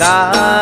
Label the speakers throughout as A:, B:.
A: गा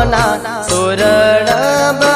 A: સોના સુરણ